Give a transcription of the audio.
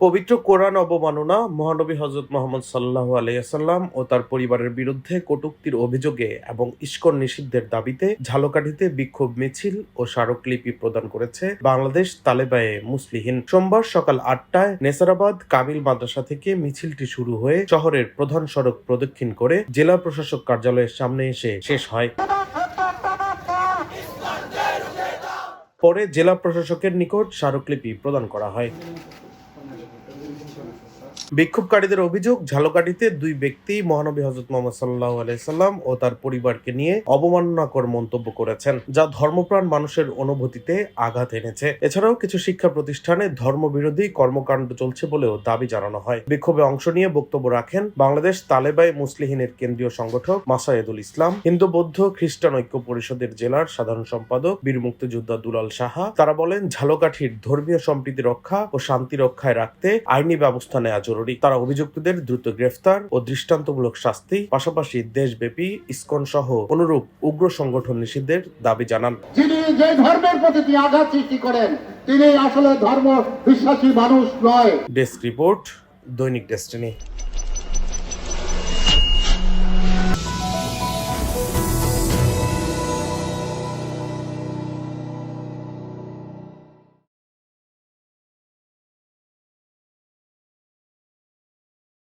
পবিত্র কোরআন অবমাননা মহানবী হজরত মোহাম্মদ সাল্লাহ আলাইসাল্লাম ও তার পরিবারের বিরুদ্ধে কটুক্তির অভিযোগে এবং ইস্কন নিষিদ্ধের দাবিতে ঝালকাঠিতে বিক্ষোভ মিছিল ও স্মারকলিপি প্রদান করেছে বাংলাদেশ তালেবায়ে মুসলিহীন। সোমবার সকাল আটটায় নেসারাবাদ কামিল মাদ্রাসা থেকে মিছিলটি শুরু হয়ে শহরের প্রধান সড়ক প্রদক্ষিণ করে জেলা প্রশাসক কার্যালয়ের সামনে এসে শেষ হয়। পরে জেলা প্রশাসকের নিকট স্মারকলিপি প্রদান করা হয়। করবো বিক্ষোভকারীদের অভিযোগ, ঝালকাঠিতে দুই ব্যক্তি, মহানবী হজরত মোহাম্মদ সাল্লাহ আলাইসাল্লাম ও তার পরিবারকে নিয়ে অবমাননাকর মন্তব্য করেছেন, যা ধর্মপ্রাণ মানুষের অনুভূতিতে আঘাত এনেছে। এছাড়াও কিছু শিক্ষা প্রতিষ্ঠানে ধর্মবিরোধী কর্মকাণ্ড চলছে বলেও দাবি জানানো হয়। বিক্ষোভে অংশ নিয়ে বক্তব্য রাখেন বাংলাদেশ তালেবাই মুসলিহিনের কেন্দ্রীয় সংগঠক মাসায়েদুল ইসলাম, হিন্দু বৌদ্ধ খ্রিস্টান ঐক্য পরিষদের জেলার সাধারণ সম্পাদক বীর মুক্তিযোদ্ধা দুলাল সাহা। তারা বলেন, ঝালকাঠির ধর্মীয় সম্প্রীতি রক্ষা ও শান্তি রক্ষায় রাখতে আইনি ব্যবস্থা নেওয়া জরুরি। তারা অভিযুক্তদের দ্রুত গ্রেফতার ও দৃষ্টান্তমূলক শাস্তি পাশাপাশি দেশব্যাপী ইসকন সহ অনুরূপ উগ্র সংগঠন নিষিদ্ধের দাবি জানান। যিনি যে ধর্মের প্রতি আঘাত সৃষ্টি করেন তিনি আসলে ধর্ম বিশ্বাসী মানুষ নয়। ডেস্ক রিপোর্ট দৈনিক ডেস্টিনি।